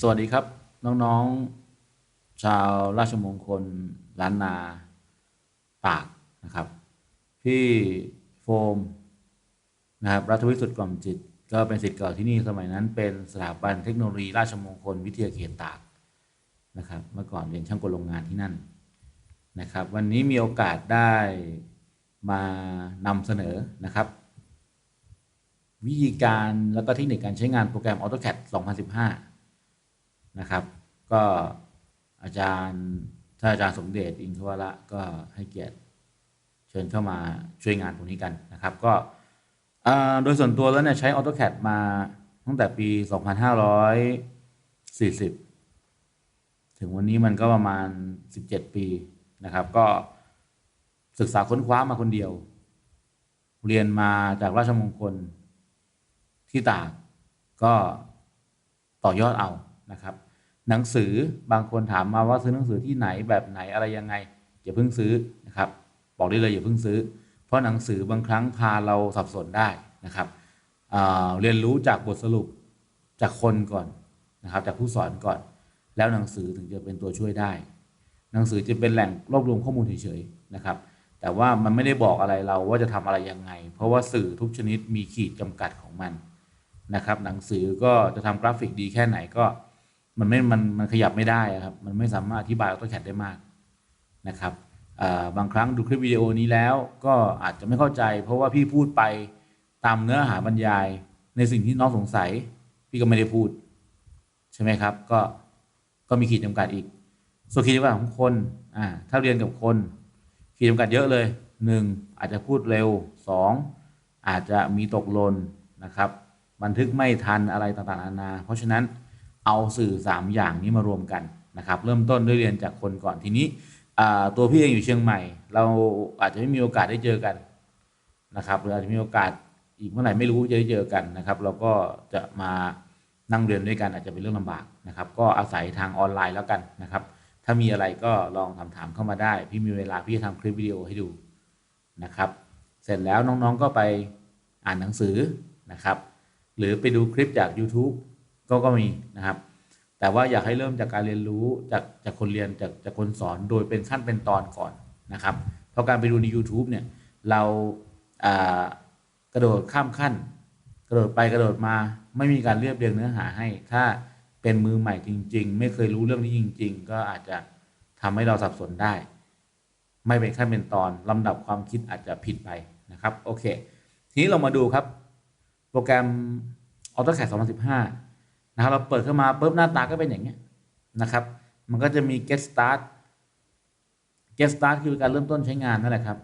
สวัสดีครับ น้องๆ ชาวราชมงคลล้านนาตากนะครับ พี่โฟมนะครับรัฐวิสุทธิ์กล่อมจิต ก็เป็นศิษย์เก่าที่นี่สมัยนั้น เป็นสถาบันเทคโนโลยีราชมงคลวิทยาเขตตากนะครับเมื่อก่อนเรียนช่างกลโรงงานที่นั่นนะครับ วันนี้มีโอกาสได้มานำเสนอนะครับ วิธีการแล้วก็เทคนิคการใช้งานโปรแกรม AutoCAD 2015 นะครับ ก็อาจารย์ท่านอาจารย์สมเด็จอินทวระก็ให้เกียรติเชิญเข้ามาช่วยงานตรงนี้กันนะครับ ก็โดยส่วนตัวแล้วเนี่ยใช้ AutoCAD มาตั้งแต่ปี 2540 ถึงวันนี้มันก็ประมาณ 17 ปีนะครับ ก็ศึกษาค้นคว้ามาคนเดียว เรียนมาจากราชมงคล ที่ตากก็ต่อยอดเอานะครับ หนังสือบางคนถามมาว่าซื้อหนังสือที่ไหนแบบไหนอะไรยังไงอย่าเพิ่งซื้อนะครับ บอกได้เลยอย่าเพิ่งซื้อ เพราะหนังสือบางครั้งพาเราสับสนได้นะครับอ่าเรียนรู้จากบทสรุปจากคนก่อนนะครับจากผู้สอนก่อน แล้วหนังสือถึงจะเป็นตัวช่วยได้ หนังสือจะเป็นแหล่งรวบรวมข้อมูลเฉยๆนะครับ แต่ว่ามันไม่ได้บอกอะไรเราว่าจะทำอะไรยังไง เพราะว่าสื่อทุกชนิดมีขีดจำกัดของมัน นะครับ หนังสือก็จะทำกราฟิกดีแค่ไหนก็มันไม่มันมันขยับไม่ได้ครับ มันไม่สามารถอธิบายออโต้แคดได้มากนะครับบางครั้งดูคลิปวิดีโอนี้แล้วก็อาจจะไม่เข้าใจ เพราะว่าพี่พูดไปตามเนื้อหาบรรยายในสิ่งที่น้องสงสัย พี่ก็ไม่ได้พูด ใช่ไหมครับ ก็ก็มีขีดจำกัดอีก ส่วนขีดจำกัดของคนอ่าถ้าเรียนกับคน ขีดจำกัดเยอะเลยหนึ่งอาจจะพูดเร็วสองอาจจะมีตกหล่นนะครับ บันทึกไม่ทันอะไรต่างๆนานา เพราะฉะนั้นเอาสื่อ 3 อย่างนี้มารวมกันนะครับ เริ่มต้นด้วยเรียนจากคนก่อนทีนี้ตัวพี่เองอยู่เชียงใหม่ เราอาจจะไม่มีโอกาสได้เจอกันนะครับหรืออาจจะมีโอกาสอีกเมื่อไหร่ไม่รู้จะได้เจอกันนะครับ เราก็จะมานั่งเรียนด้วยกันอาจจะเป็นเรื่องลำบากนะครับ ก็อาศัยทางออนไลน์แล้วกันนะครับ ถ้ามีอะไรก็ลองถามถามๆเข้ามาได้ พี่มีเวลาพี่จะทำคลิปวิดีโอให้ดูนะครับ เสร็จแล้วน้องๆก็ไปอ่านหนังสือนะครับ หรือไปดูคลิปจาก YouTube ก็ก็มีนะครับ แต่ว่าอยากให้เริ่มจากการเรียนรู้จากจากคนเรียนจากจากคนสอนโดยเป็นขั้นเป็นตอนก่อนนะครับ เพราะการไปดูใน YouTube เนี่ยเรากระโดดข้ามขั้น กระโดดไปกระโดดมาไม่มีการเรียบเรียงเนื้อหาให้ ถ้าเป็นมือใหม่จริง ๆ ไม่เคยรู้เรื่องนี้จริง ๆ ก็อาจจะทำให้เราสับสนได้ ไม่เป็นขั้นเป็นตอนลำดับความคิดอาจจะผิดไปนะครับโอเค ทีนี้เรามาดูครับ โปรแกรม AutoCAD 2015 นะครับ เราเปิดเข้ามาปุ๊บหน้าตาก็เป็นอย่างเงี้ยนะครับ มันก็จะมี get start get start คือการเริ่มต้นใช้งานนั่นแหละครับ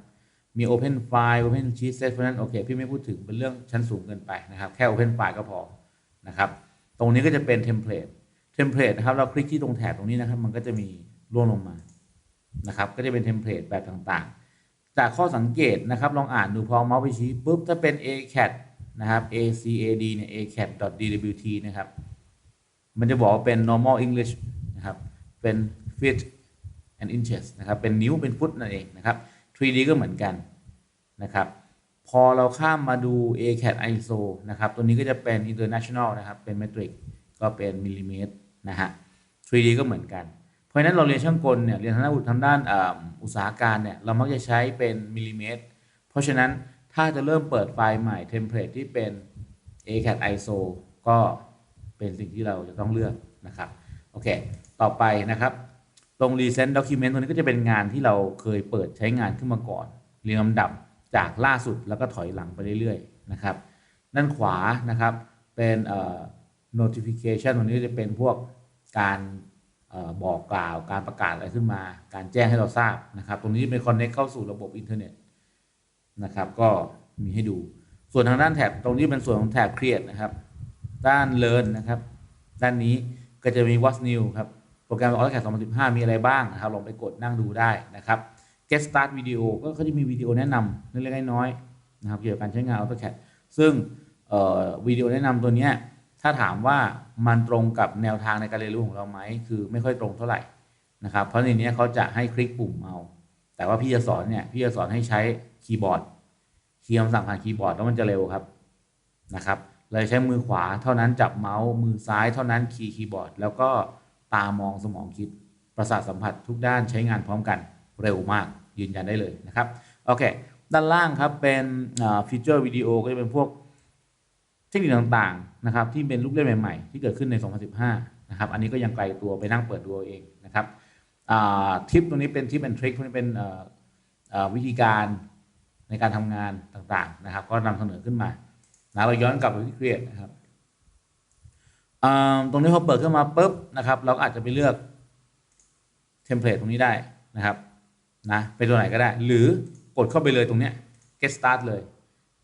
มี open file open sheet set เพราะนั้นโอเค พี่ไม่พูดถึงเป็นเรื่องชั้นสูงเกินไปนะครับ แค่ open file ก็พอนะครับ ตรงนี้ก็จะเป็นเทมเพลตเทมเพลตนะครับ เราคลิกที่ตรงแถบตรงนี้นะครับ มันก็จะมีร่วงลงมานะครับ ก็จะเป็นเทมเพลตแบบต่างๆ จากข้อสังเกตนะครับ ลองอ่านดูพอเมาส์ไปชี้ปุ๊บถ้าเป็น ACAD นะครับ ACAD เนี่ย ACAD.dwt นะครับ มันจะบอกว่าเป็น normal English นะครับ เป็น feet and inches นะครับ เป็นนิ้ว เป็นฟุตนั่นเองนะครับ 3D ก็เหมือนกันนะครับ พอเราข้ามมาดู ACAD ISO นะครับ ตัวนี้ก็จะเป็น international นะครับ เป็น metric ก็เป็นมิลลิเมตรนะฮะ 3D ก็เหมือนกัน เพราะฉะนั้นเราเรียนช่างกลเนี่ย เรียนทางด้านทางด้านอุตสาหการเนี่ย เรามักจะใช้เป็นมิลลิเมตร เพราะฉะนั้น ถ้าจะเริ่มเปิดไฟล์ใหม่เทมเพลตที่เป็น ACAD ISO ก็เป็นสิ่งที่เราจะต้องเลือกนะครับ โอเค ต่อไปนะครับ ตรง Recent Document ตรงนี้ก็จะเป็นงานที่เราเคยเปิดใช้งานขึ้นมาก่อน เรียงลำดับจากล่าสุดแล้วก็ถอยหลังไปเรื่อยๆนะครับ ด้านขวานะครับเป็นเอ่อ notification ตรงนี้จะเป็นพวกการเอ่อบอกกล่าวการประกาศอะไรขึ้นมา การแจ้งให้เราทราบนะครับ ตรงนี้เป็น connect เข้าสู่ระบบอินเทอร์เน็ต นะครับ ก็มีให้ดู ส่วนทางด้านแถบตรงนี้เป็นส่วนของแถบ create นะครับ ด้าน learn นะครับ ด้านนี้ก็จะมี what's new ครับ โปรแกรม AutoCAD 2015 มีอะไรบ้างนะครับ ลองไปกดนั่งดูได้นะครับ get start video ก็เขาจะมีวิดีโอแนะนำเล็กๆน้อยๆนะครับ เกี่ยวกับการใช้งาน AutoCAD ซึ่งวิดีโอแนะนำตัวเนี้ยถ้าถามว่ามันตรงกับแนวทางในการเรียนรู้ของเราไหมคือไม่ค่อยตรงเท่าไหร่นะครับ เพราะในนี้เขาจะให้คลิกปุ่มเอา แต่ว่าพี่จะสอนเนี่ยพี่จะสอนให้ใช้ คีย์บอร์ดคีย์คำสั่งผ่านคีย์บอร์ดแล้วมันจะเร็วครับนะครับเราจะใช้มือขวาเท่านั้นจับเมาส์มือซ้ายเท่านั้นคีย์คีย์บอร์ด แล้วก็ตามองสมองคิด ประสาทสัมผัสทุกด้านใช้งานพร้อมกันเร็วมากยืนยันได้เลยนะครับโอเคด้านล่างครับเป็นฟีเจอร์วิดีโอก็จะเป็นพวกเทคนิคต่างๆนะครับที่เป็นลูกเล่นใหม่ๆ ที่เกิดขึ้นใน 2015 นะครับ อันนี้ก็ยังไกลตัวไปนั่งเปิดดูเองนะครับทิปตรงนี้เป็นทิปเป็นทริคพวกนี้เป็นวิธีการ ในการทำงานต่างๆนะครับ ก็นำเสนอขึ้นมานะเราย้อนกลับไปที่ Create นะครับตรงนี้พอเปิดขึ้นมาปุ๊บนะครับ เราก็อาจจะไปเลือกเทมเพลตตรงนี้ได้นะครับนะไปตัวไหนก็ได้ หรือกดเข้าไปเลยตรงเนี้ย get start เลย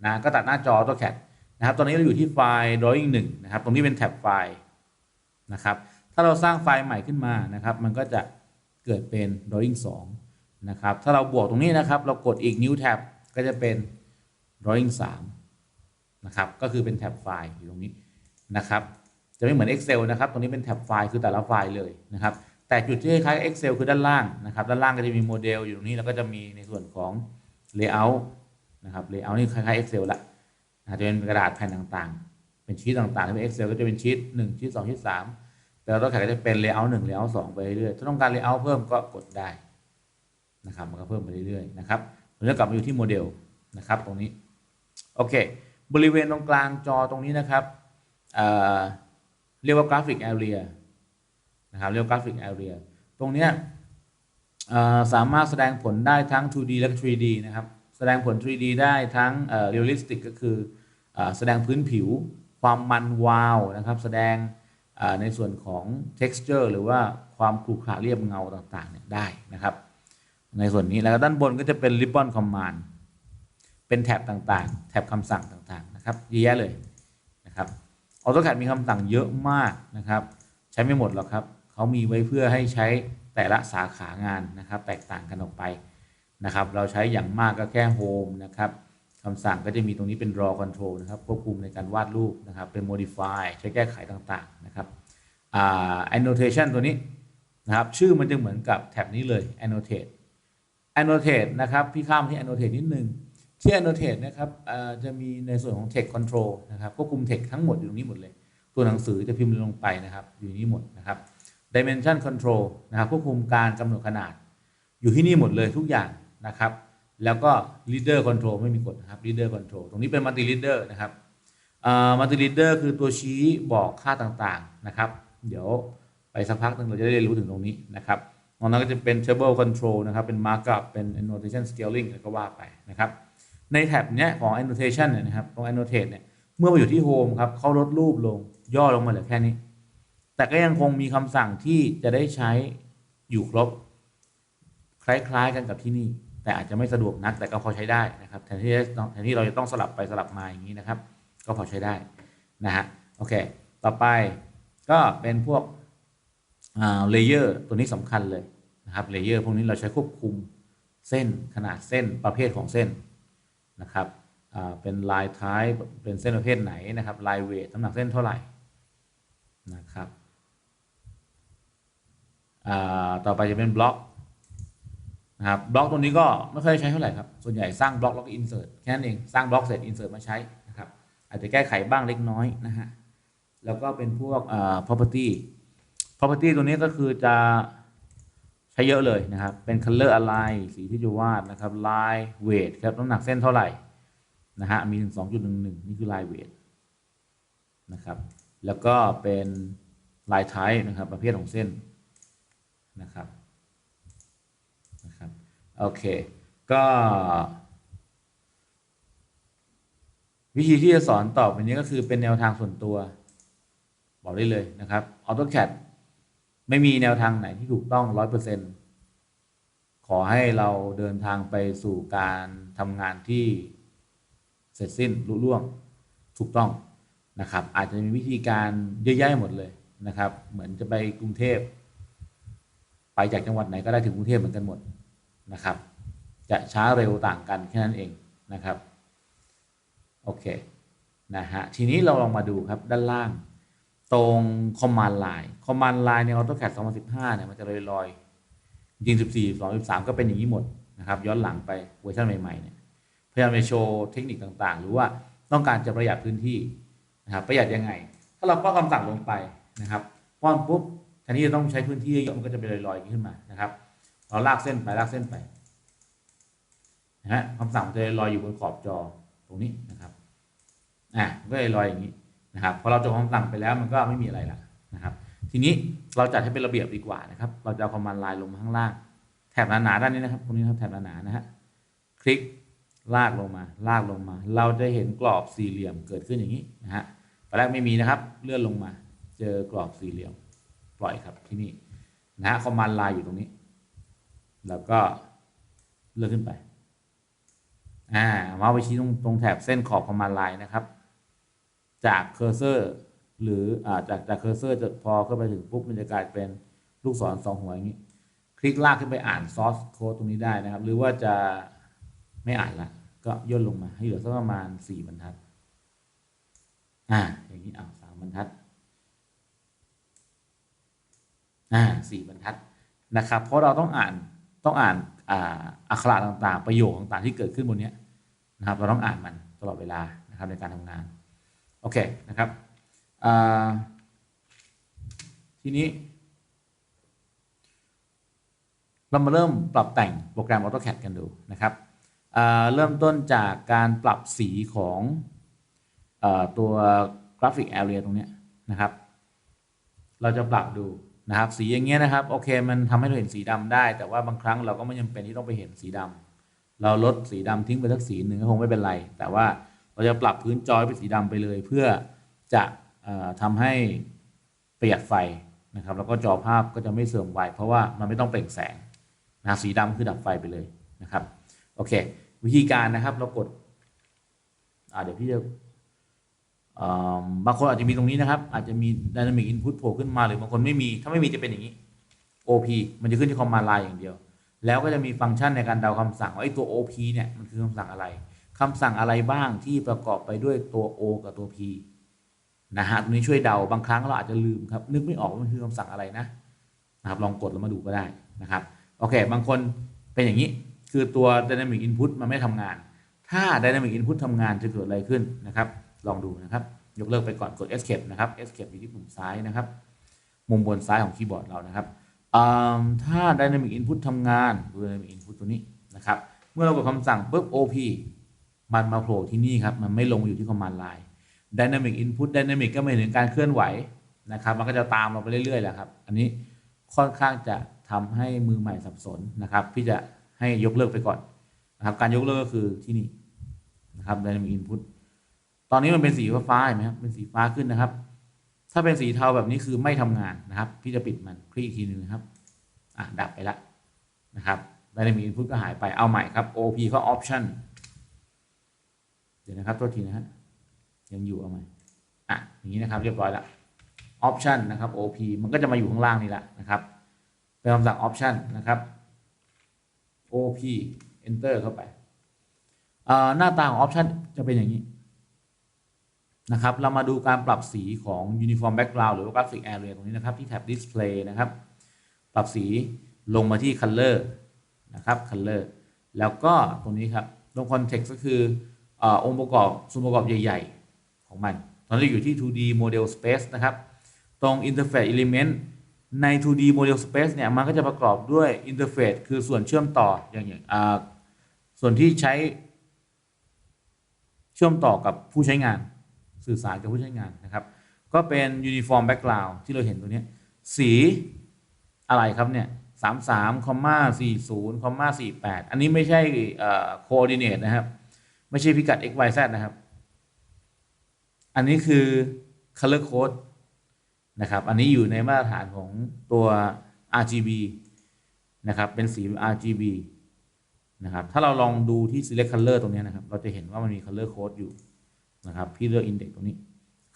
นะก็ตัดหน้าจอ AutoCAD นะครับ ตอนนี้เราอยู่ที่ไฟล์ drawing 1นะครับ ตรงนี้เป็นแท็บไฟล์นะครับ ถ้าเราสร้างไฟล์ใหม่ขึ้นมานะครับ มันก็จะเกิดเป็น drawing 2นะครับ ถ้าเราบวกตรงนี้นะครับ เรากดอีกนิ้วแท็บ ก็จะเป็น drawing 3นะครับก็คือเป็นแท็บไฟล์อยู่ตรงนี้นะครับจะไม่เหมือน Excel นะครับ ตรงนี้เป็นแท็บไฟล์คือแต่ละไฟล์เลยนะครับแต่จุดที่คล้าย Excel คือด้านล่างนะครับด้านล่างก็จะมีโมเดลอยู่ตรงนี้แล้วก็จะมีในส่วนของ Layout นะครับ Layout นี่คล้ายๆ Excel ละนะจะเป็นกระดาษแผ่นต่างๆ เป็นชีตต่างๆถ้าเป็น Excel ก็จะเป็นชีต1ชีต2ชีต3แต่เราต้องแข่ก็จะเป็น Layout 1 Layout 2ไปเรื่อยๆถ้าต้องการ Layout เพิ่มก็กดได้นะครับมันก็เพิ่มไปเรื่อยๆนะครับ เราจะกลับมาอยู่ที่โมเดลนะครับตรงนี้ โอเค บริเวณตรงกลางจอตรงนี้นะครับเเรียกว่ากราฟิกแอเรียนะครับเรียกกราฟิกแอเรียตรงเนี้ยสามารถแสดงผลได้ทั้ง 2D และ 3D นะครับ แสดงผล 3D ได้ทั้ง realistic ก็คืออแสดงพื้นผิว ความมันวาวนะครับ แสดงในส่วนของ texture หรือว่าความขรุขระเรียบเงาต่างๆเนี่ยได้นะครับ ในส่วนนี้แล้วด้านบนก็จะเป็น ribbon command เป็นแท็บต่างๆ แท็บคำสั่งต่างๆนะครับเยอะแยะเลยนะครับ AutoCAD มีคำสั่งเยอะมากนะครับ ใช้ไม่หมดหรอกครับเขามีไว้เพื่อให้ใช้แต่ละสาขางานนะครับ แตกต่างกันออกไปนะครับ เราใช้อย่างมากก็แค่ Home นะครับคำสั่งก็จะมีตรงนี้เป็น raw Control นะครับควบคุมในการวาดรูปนะครับ เป็น Modify ใช้แก้ไขต่างๆนะครับ Annotation ตัวนี้นะครับ ชื่อมันจะเหมือนกับแท็บนี้เลย Annotate Annotate นะครับพี่ข้ามที่ Annotate นิดนึงที่ Annotate นะครับจะมีในส่วนของ Text Control นะครับควบคุม Text ทั้งหมดอยู่ตรงนี้หมดเลย ตัวหนังสือจะพิมพ์ลงไปนะครับ อยู่นี้หมดนะครับ dimension control นะครับควบคุมการกำหนดขนาด อยู่ที่นี่หมดเลยทุกอย่างนะครับ แล้วก็ leader control ไม่มีกฎนะครับ leader control ตรงนี้เป็น multi leader นะครับ multi leader คือตัวชี้บอกค่าต่างๆนะครับ เดี๋ยวไปสักพักหนึ่งเราจะได้เรียนรู้ถึงตรงนี้นะครับ ตรงนั้นก็จะเป็น table control นะครับ เป็น markup เป็น annotation scaling แล้วก็ว่าไปนะครับ ในแท็บเนี้ยของ annotation เนี่ยนะครับตรง annotate เนี่ย เมื่อมาอยู่ที่ home ครับเขาลดรูปลงย่อลงมาเหลือแค่นี้ แต่ก็ยังคงมีคำสั่งที่จะได้ใช้อยู่ครบ คล้ายๆกันกับที่นี่ แต่อาจจะไม่สะดวกนักแต่ก็พอใช้ได้นะครับแทนที่แทนที่เราจะต้องสลับไปสลับมาอย่างนี้นะครับ ก็พอใช้ได้นะฮะโอเค ต่อไปก็เป็นพวกเลเยอร์ตัวนี้สำคัญเลย นะครับเลเยอร์พวกนี้เราใช้ควบคุมเส้นขนาดเส้นประเภทของเส้นนะครับเป็นลายท้ายเป็นเส้นประเภทไหนนะครับลายเวทน้ำหนักเส้นเท่าไหร่นะครับต่อไปจะเป็นบล็อกนะครับบล็อกตัวนี้ก็ไม่ค่อยใช้เท่าไหร่ครับส่วนใหญ่สร้างบล็อกแล้วก็อินเสิร์ตแค่นั้นเองสร้างบล็อกเสร็จอินเสิร์ตมาใช้นะครับอาจจะแก้ไขบ้างเล็กน้อยนะฮะแล้วก็เป็นพวก property property ตัวนี้ก็คือจะ ใช้เยอะเลยนะครับ เป็น color align สีที่จะวาดนะครับ line weight ครับ น้ำหนักเส้นเท่าไหร่นะฮะ มีถึง 2.11 นี่คือ line weight นะครับ แล้วก็เป็น line type นะครับ ประเภทของเส้นนะครับ นะครับ โอเค ก็ วิธีที่จะสอนต่อไปนี้ก็คือเป็นแนวทางส่วนตัว บอกได้เลยนะครับ AutoCAD ไม่มีแนวทางไหนที่ถูกต้องร้อยเปอร์เซ็นขอให้เราเดินทางไปสู่การทำงานที่เสร็จสิ้นรุ่ล่วงถูกต้องนะครับ อาจจะมีวิธีการเยอะแยะหมดเลยนะครับ เหมือนจะไปกรุงเทพ ไปจากจังหวัดไหนก็ได้ถึงกรุงเทพเหมือนกันหมดนะครับ จะช้าเร็วต่างกันแค่นั้นเองนะครับ โอเคนะฮะทีนี้เราลองมาดูครับด้านล่าง ตรง command line command line ใน AutoCAD 2015 เนี่ยมันจะลอยๆจริง 14 2 13 ก็เป็นอย่างนี้หมดนะครับ ย้อนหลังไปเวอร์ชันใหม่ๆเนี่ยพยายามไปโชว์เทคนิคต่างๆ หรือว่าต้องการจะประหยัดพื้นที่นะครับประหยัดยังไง ถ้าเราป้อนคำสั่งลงไปนะครับป้อนปุ๊บแทนที่จะต้องใช้พื้นที่เยอะมันก็จะเป็นลอยๆขึ้นมานะครับเราลากเส้นไปลากเส้นไปนะฮะคำสั่งจะลอยอยู่บนขอบจอตรงนี้นะครับอะก็เลยลอยอย่างนี้ นะครับพอเราจบคำสั่งไปแล้วมันก็ไม่มีอะไรละนะครับ ทีนี้เราจัดให้เป็นระเบียบดีกว่านะครับ เราจะเอาคอมมานด์ไลน์ลงมาข้างล่าง แถบหนาๆด้านนี้นะครับตรงนี้ครับแถบหนาๆนะฮะคลิกลากลงมา ลากลงมา เราจะเห็นกรอบสี่เหลี่ยมเกิดขึ้นอย่างนี้นะฮะตอนแรกไม่มีนะครับ เลื่อนลงมา เจอกรอบสี่เหลี่ยม ปล่อยครับที่นี่นะฮะคอมมานด์ไลน์อยู่ตรงนี้ แล้วก็เลื่อนขึ้นไป อ่ามาไปชี้ตรงตรงแถบเส้นขอบคอมมานด์ไลน์นะครับ จากเคอร์เซอร์ หรืออาจากจากเคอร์เซอร์จะพอเข้าไปถึงปุ๊บมันจะกลายเป็นลูกศรสองหัวอย่างนี้ คลิกลากขึ้นไปอ่านซอสโค้ดตรงนี้ได้นะครับ หรือว่าจะไม่อ่านละก็ย่นลงมาให้เหลือสักประมาณสี่บรรทัด อ่า อย่างนี้อ่าสามบรรทัด อ่าสี่บรรทัดนะครับ เพราะเราต้องอ่านต้องอ่านอ่าอักขระต่างๆ ประโยคต่างๆที่เกิดขึ้นบนนี้นะครับ เราต้องอ่านมันตลอดเวลานะครับในการทำงาน โอเคนะครับทีนี้ เรามาเริ่มปรับแต่งโปรแกรม AutoCAD กันดูนะครับเริ่มต้นจากการปรับสีของอตัวกราฟิกแอเรียตรงนี้นะครับ เราจะปรับดูนะครับ สีอย่างเงี้ยนะครับ โอเค มันทำให้เราเห็นสีดำได้ แต่ว่าบางครั้งเราก็ไม่จำเป็นที่ต้องไปเห็นสีดำเราลดสีดำทิ้งไปสักสีหนึ่งก็คงไม่เป็นไร แต่ว่า เราจะปรับพื้นจอให้เป็นสีดำไปเลย เพื่อจะอ่อทำให้ประหยัดไฟนะครับ แล้วก็จอภาพก็จะไม่เสื่อมไวเพราะว่ามันไม่ต้องเปล่งแสงนะสีดำคือดับไฟไปเลยนะครับโอเค วิธีการนะครับเรากดเดี๋ยวพี่จะบางคนอาจจะมีตรงนี้นะครับ อาจจะมี Dynamic Input โผล่ขึ้นมาหรือบางคนไม่มี ถ้าไม่มีจะเป็นอย่างนี้ OP มันจะขึ้นที่ Command Line อย่างเดียว แล้วก็จะมีฟังก์ชันในการเดาคำสั่งว่าไอ้ตัว OP เนี่ยมันคือคำสั่งอะไร คำสั่งอะไรบ้างที่ประกอบไปด้วยตัว O กับตัว P นะฮะตรงนี้ช่วยเดาบางครั้งเราอาจจะลืมครับ นึกไม่ออกว่ามันคือคำสั่งอะไรนะนะครับ ลองกดแล้วมาดูก็ได้นะครับ โอเค บางคนเป็นอย่างนี้คือตัว Dynamic Input มันไม่ทำงาน ถ้า Dynamic Input ทำงานจะเกิดอะไรขึ้นนะครับ ลองดูนะครับ ยกเลิกไปก่อนกด Escape นะครับ Escape อยู่ที่ปุ่มซ้ายนะครับ มุมบนซ้ายของคีย์บอร์ดเรานะครับถ้า Dynamic Input ทำงานดู Dynamic Input ตัวนี้นะครับ เมื่อเรากดคำสั่งปุ๊บ OP มันมาโผล่ที่นี่ครับ มันไม่ลงอยู่ที่ Command Line Dynamic Input Dynamic ก็หมายถึงการเคลื่อนไหวนะครับ มันก็จะตามเราไปเรื่อยๆแหละครับ อันนี้ค่อนข้างจะทำให้มือใหม่สับสนนะครับ พี่จะให้ยกเลิกไปก่อนนะครับ การยกเลิกก็คือที่นี่นะครับ Dynamic Input ตตอนนี้มันเป็นสีฟ้าเห็นไหมครับ เป็นสีฟ้าขึ้นนะครับ ถ้าเป็นสีเทาแบบนี้คือไม่ทำงานนะครับ พี่จะปิดมันคลิกอีกทีหนึ่งครับอะดับไปละนะครับ Dynamic Input ก็หายไปเอาใหม่ครับ OP ก็ Option เดี๋ยวนะครับตัวทีนะฮะยังอยู่เอาใหม่อะอย่างนี้นะครับเรียบร้อยละ Option นะครับ OP มันก็จะมาอยู่ข้างล่างนี่แหละนะครับเป็นคำสั่ง Option นะครับ OP Enter เข้าไปอ่าหน้าตาของ Option จะเป็นอย่างนี้นะครับ เรามาดูการปรับสีของ Uniform Background หรือว่า Graphic Area ตรงนี้นะครับ ที่แท็บ Display นะครับ ปรับสีลงมาที่ Color นะครับ Color แล้วก็ตรงนี้ครับ ตรง Context ก็คือ อองค์ประกอบส่วนประกอบใหญ่ ๆ ของมัน ตอนนี้อยู่ที่ 2D Model Space นะครับ ตรง Interface Element ใน 2D Model Space เนี่ย มันก็จะประกอบด้วย Interface คือส่วนเชื่อมต่ออย่างอย่างส่วนที่ใช้เชื่อมต่อกับผู้ใช้งานสื่อสารกับผู้ใช้งานนะครับ ก็เป็น uniform background ที่เราเห็นตัวนี้สีอะไรครับเนี่ยสามสามคอมมาสี่ศูนย์คอมมาสี่แปดอันนี้ไม่ใช่ coordinate นะครับ ไม่ใช่พิกัด x y z นะครับ อันนี้คือ color code นะครับ อันนี้อยู่ในมาตรฐานของตัว RGB นะครับ เป็นสี RGB นะครับ ถ้าเราลองดูที่ select color ตรงนี้นะครับ เราจะเห็นว่ามันมี color code อยู่นะครับ พี่เลือก index ตรงนี้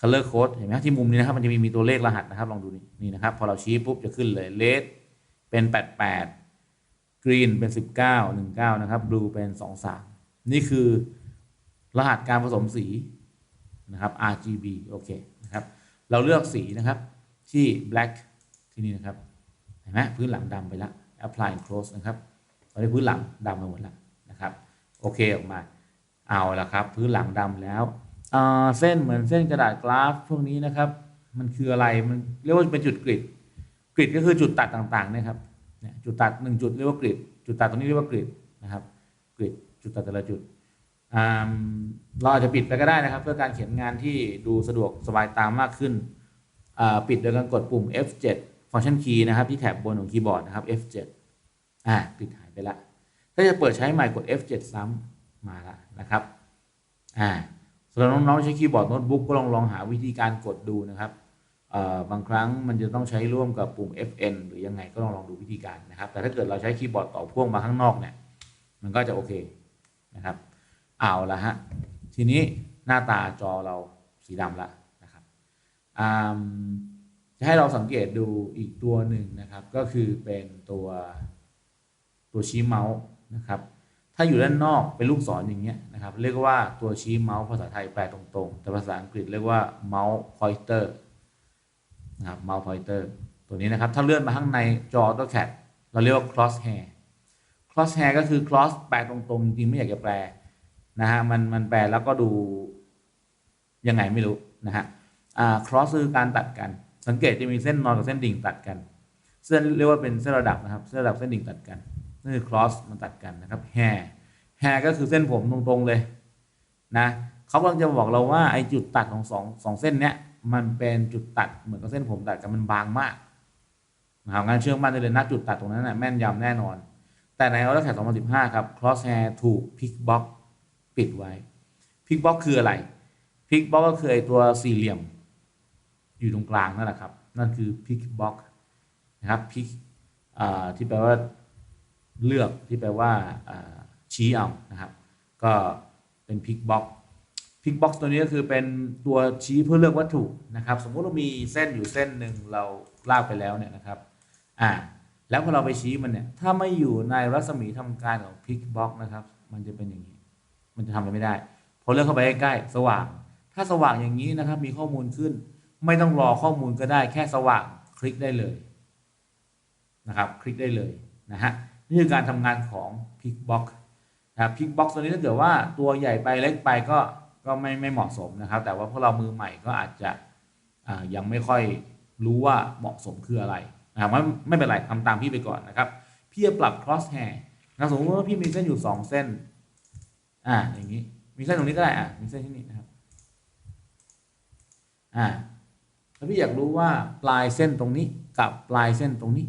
color code เห็นไหมที่มุมนี้นะครับ มันจะมีมีตัวเลขรหัสนะครับ ลองดูนี่นี่นะครับ พอเราชี้ปุ๊บจะขึ้นเลย red เป็น 88 green เป็น 19 19 นะครับ blue เป็น 23 นี่คือ รหัสการผสมสีนะครับ RGB โอเคนะครับ เราเลือกสีนะครับที่ black ที่นี่นะครับ เห็นไหมพื้นหลังดำไปแล้ว apply and close นะครับตอนนี้พื้นหลังดำมาหมดแล้วนะครับ โอเคออกมา เอาละครับ พื้นหลังดำแล้วเส้นเหมือนเส้นกระดาษกราฟพวกนี้นะครับ มันคืออะไร มันเรียกว่าเป็นจุดกริด กริดก็คือจุดตัดต่างๆนะครับ จุดตัดหนึ่งจุดเรียกว่ากริด จุดตัดตรงนี้เรียกว่ากริดนะครับ กริด จุดตัดแต่ละจุด เราอาจจะปิดไปก็ได้นะครับ เพื่อการเขียนงานที่ดูสะดวกสบายตามมากขึ้น ปิดโดยการกดปุ่ม F7 ฟังก์ชันคีย์นะครับที่แถบบนของคีย์บอร์ดนะครับ F7 อ่าปิดหายไปละ ถ้าจะเปิดใช้ใหม่กด F7 ซ้ำมาละนะครับอ่าสำหรับน้องๆใช้คีย์บอร์ดโน้ตบุ๊กก็ลองลองหาวิธีการกดดูนะครับบางครั้งมันจะต้องใช้ร่วมกับปุ่ม Fn หรือยังไงก็ลองลองดูวิธีการนะครับ แต่ถ้าเกิดเราใช้คีย์บอร์ดต่อพ่วงมาข้างนอกเนี่ย มันก็จะโอเคนะครับ เอาละฮะ ทีนี้หน้าตาจอเราสีดำละนะครับจะให้เราสังเกตดูอีกตัวหนึ่งนะครับ ก็คือเป็นตัวตัวชี้เมาส์นะครับ ถ้าอยู่ด้านนอกเป็นลูกศรอย่างเงี้ยนะครับ เรียกว่าตัวชี้เมาส์ภาษาไทยแปลตรงๆ แต่ภาษาอังกฤษเรียกว่าเมาส์พอยเตอร์นะครับเมาส์พอยเตอร์ตัวนี้นะครับ ถ้าเลื่อนมาข้างในจอ AutoCAD เราเรียกว่า cross hair cross hair ก็คือ cross แปลตรงๆ จริงๆไม่อยากจะแปล นะฮะมันมันแปลแล้วก็ดูยังไงไม่รู้นะฮะอ่า cross คือการตัดกัน สังเกตจะมีเส้นนอนกับเส้นดิ่งตัดกัน เส้นเรียกว่าเป็นเส้นระดับนะครับ เส้นระดับเส้นดิ่งตัดกันนั่นคือ cross มันตัดกันนะครับ hair hair ก็คือเส้นผมตรงๆเลยนะเขากำลังจะบอกเราว่าไอ้จุดตัดของสองสองเส้นเนี้ยมันเป็นจุดตัดเหมือนกับเส้นผมตัดกันมันบางมากนะครับงานเชื่อมั่นได้เลยนะจุดตัดตรงนั้นนะแม่นยำแน่นอน แต่ใน AutoCAD 2015 ครับ crosshair ถูก pickbox ปิดไว้ pickbox คืออะไร pickbox ก็คือไอตัวสี่เหลี่ยม อยู่ตรงกลางนั่นแหละครับ นั่นคือ pickbox นะครับ pick อ่าที่แปลว่าเลือกที่แปลว่าชี้เอานะครับ ก็เป็น pickbox pickbox ตัวนี้ก็คือเป็นตัวชี้เพื่อเลือกวัตถุนะครับ สมมุติเรามีเส้นอยู่เส้นหนึ่งเราลากไปแล้วเนี่ยนะครับอ่าแล้วพอเราไปชี้มันเนี่ยถ้าไม่อยู่ในรัศมีทำการของ pickbox นะครับ มันจะเป็นอย่างนี้ มันจะทำอะไรไม่ได้พอเลือกเข้าไปใกล้ๆสว่าง ถ้าสว่างอย่างนี้นะครับ มีข้อมูลขึ้น ไม่ต้องรอข้อมูลก็ได้แค่สว่างคลิกได้เลยนะครับ คลิกได้เลยนะฮะนี่คือการทำงานของ pickbox นะครับ pickbox ตัวนี้ถ้าเกิดว่าตัวใหญ่ไปเล็กไปก็ก็ไม่ไม่เหมาะสมนะครับ แต่ว่าพวกเรามือใหม่ก็อาจจะยังไม่ค่อยรู้ว่าเหมาะสมคืออะไรนะครับไม่ไม่เป็นไรทำตามพี่ไปก่อนนะครับ พี่จะปรับ cross hair นะสมมติว่าพี่มีเส้นอยู่สองเส้น อ่าอย่างนี้มีเส้นตรงนี้ก็ได้อะมีเส้นที่นี่นะครับอ่าแล้วพี่อยากรู้ว่าปลายเส้นตรงนี้กับปลายเส้นตรงนี้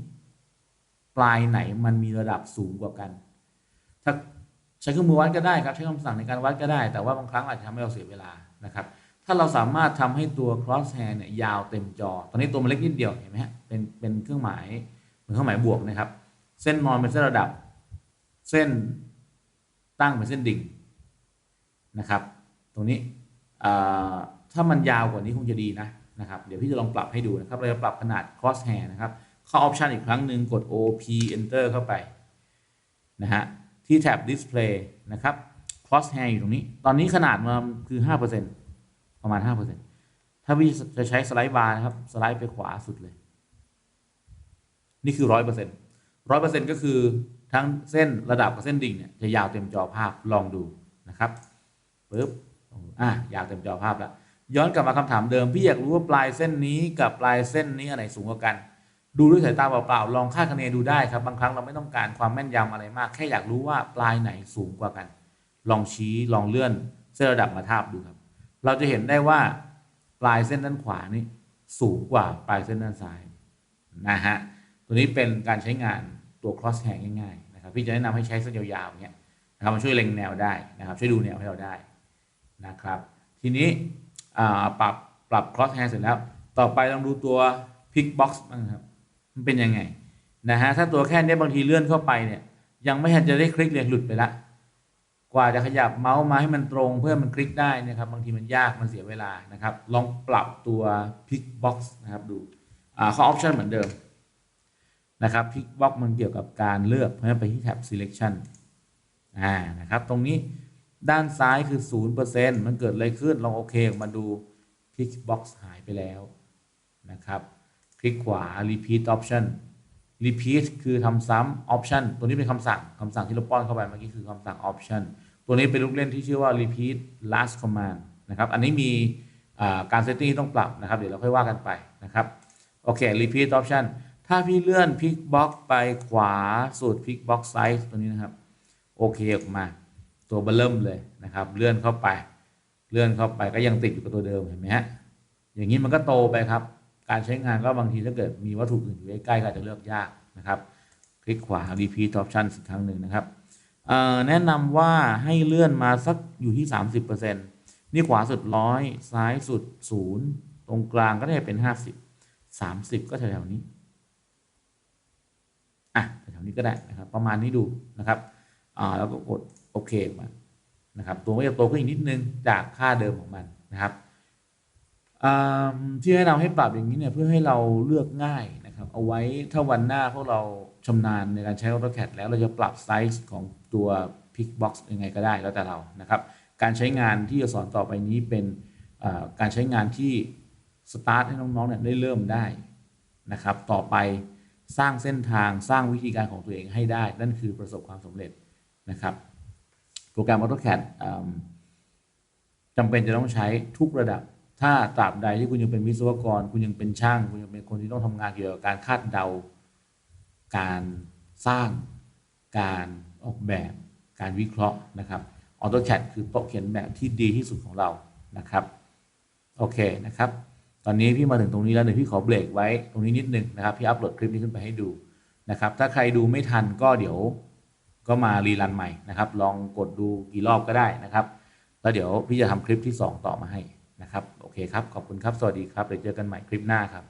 ปลายไหนมันมีระดับสูงกว่ากัน ถ้าใช้เครื่องมือวัดก็ได้ครับ ใช้คำสั่งในการวัดก็ได้ แต่ว่าบางครั้งอาจจะทำให้เราเสียเวลานะครับ ถ้าเราสามารถทำให้ตัว cross hair เนี่ยยาวเต็มจอ ตอนนี้ตัวมันเล็กนิดเดียวเห็นไหมฮะเป็นเป็นเครื่องหมายเหมือนเครื่องหมายบวกนะครับ เส้นนอนเป็นเส้นระดับ เส้นตั้งเป็นเส้นดิ่ง นะครับ ตรงนี้ถ้ามันยาวกว่านี้คงจะดีนะนะครับ เดี๋ยวพี่จะลองปรับให้ดูนะครับ เราจะปรับขนาด cross hair นะครับ เข้า option อีกครั้งหนึ่งกด op enter เข้าไปนะฮะที่แท็บ display นะครับ cross hair อยู่ตรงนี้ ตอนนี้ขนาดมันคือ 5%ประมาณ 5%ถ้าพี่จะใช้สไลด์บาร์นะครับ สไลด์ไปขวาสุดเลย นี่คือ 100% 100%ก็คือทั้งเส้นระดับกับเส้นดิ่งเนี่ยจะยาวเต็มจอภาพลองดูนะครับ ปึ๊บอะยาวเต็มจอภาพแล้วย้อนกลับมาคำถามเดิม พี่อยากรู้ว่าปลายเส้นนี้กับปลายเส้นนี้อันไหนสูงกว่ากัน ดูด้วยสายตาเปล่าๆลองคาดคะเนดูได้ครับบางครั้งเราไม่ต้องการความแม่นยำอะไรมาก แค่อยากรู้ว่าปลายไหนสูงกว่ากัน ลองชี้ลองเลื่อนเส้นระดับมาทาบดูครับ เราจะเห็นได้ว่าปลายเส้นด้านขวานี่สูงกว่าปลายเส้นด้านซ้ายนะฮะตัวนี้เป็นการใช้งานตัว cross hair ง่ายๆนะครับพี่จะแนะนำให้ใช้เส้นยาวๆเนี้ยนะครับมันช่วยเล็งแนวได้นะครับช่วยดูแนวให้เราได้ นะครับ ทีนี้ปรับปรับ cross hair เสร็จแล้ว ต่อไปลองดูตัว pick box บ้างครับ มันเป็นยังไงนะฮะถ้าตัวแค่นี้บางทีเลื่อนเข้าไปเนี่ย ยังไม่ทันจะได้คลิกเลยหลุดไปละกว่าจะขยับเมาส์มาให้มันตรงเพื่อมันคลิกได้นะครับบางทีมันยากมันเสียเวลานะครับ ลองปรับตัว pick box นะครับดูข้า option เหมือนเดิมนะครับ pick box มันเกี่ยวกับการเลือกเพราะฉะนั้นไปที่แท็บ selection อ่านะครับ ตรงนี้ ด้านซ้ายคือ0%มันเกิดอะไรขึ้น ลองโอเคมาดู pick box หายไปแล้วนะครับ คลิกขวา repeat option repeat คือทำซ้ำ option ตัวนี้เป็นคำสั่งคำสั่งที่เราป้อนเข้าไปเมื่อกี้คือคำสั่ง option ตัวนี้เป็นลูกเล่นที่ชื่อว่า repeat last command นะครับ อันนี้มีการเซตติ้งที่ต้องปรับนะครับ เดี๋ยวเราค่อยว่ากันไปนะครับ โอเค repeat option ถ้าพี่เลื่อน pick box ไปขวาสุด pick box size ตัวนี้นะครับ โอเคออกมา ตัวเบลเริ่มเลยนะครับ เลื่อนเข้าไป เลื่อนเข้าไปก็ยังติดอยู่กับตัวเดิมเห็นไหมฮะอย่างนี้มันก็โตไปครับ การใช้งานก็บางทีถ้าเกิดมีวัตถุอื่นอยู่ใกล้ๆก็จจะเลือกยากนะครับ คลิกขวา repeat option อีกครั้งหนึ่งนะครับแนะนำว่าให้เลื่อนมาสักอยู่ที่ 30%นี่ขวาสุดร้อยซ้ายสุดศูนย์ตรงกลางก็ได้เป็น50 30ก็แถวๆนี้อะแถวๆนี้ก็ได้นะครับ ประมาณนี้ดูนะครับอ่าแล้วก็กด โอเคมานะครับตัวก็จะโตขึ้นอีกนิดนึงจากค่าเดิมของมันนะครับที่ให้เราให้ปรับอย่างนี้เนี่ยเพื่อให้เราเลือกง่ายนะครับเอาไว้ถ้าวันหน้าพวกเราชำนาญในการใช้ AutoCAD แล้วเราจะปรับไซส์ของตัว Pickbox ยังไงก็ได้แล้วแต่เรานะครับ การใช้งานที่จะสอนต่อไปนี้เป็นการใช้งานที่สตาร์ทให้น้องๆเนี่ยได้เริ่มได้นะครับ ต่อไปสร้างเส้นทางสร้างวิธีการของตัวเองให้ได้ นั่นคือประสบความสำเร็จนะครับ โปรแกรม AutoCAD จำเป็นจะต้องใช้ทุกระดับ ถ้าตราบใดที่คุณยังเป็นวิศวกร คุณยังเป็นช่าง คุณยังเป็นคนที่ต้องทำงานเกี่ยวกับการคาดเดา การสร้าง การออกแบบ การวิเคราะห์นะครับ AutoCAD คือโต๊ะเขียนแบบที่ดีที่สุดของเรานะครับ โอเคนะครับ ตอนนี้พี่มาถึงตรงนี้แล้วเดี๋ยวพี่ขอเบรกไว้ตรงนี้นิดนึงนะครับ พี่อัปโหลดคลิปนี้ขึ้นไปให้ดูนะครับ ถ้าใครดูไม่ทันก็เดี๋ยว ก็มารีรันใหม่นะครับ ลองกดดูกี่รอบก็ได้นะครับ แล้วเดี๋ยวพี่จะทำคลิปที่ 2 ต่อมาให้นะครับ โอเคครับ ขอบคุณครับ สวัสดีครับเดี๋ยวเจอกันใหม่คลิปหน้าครับ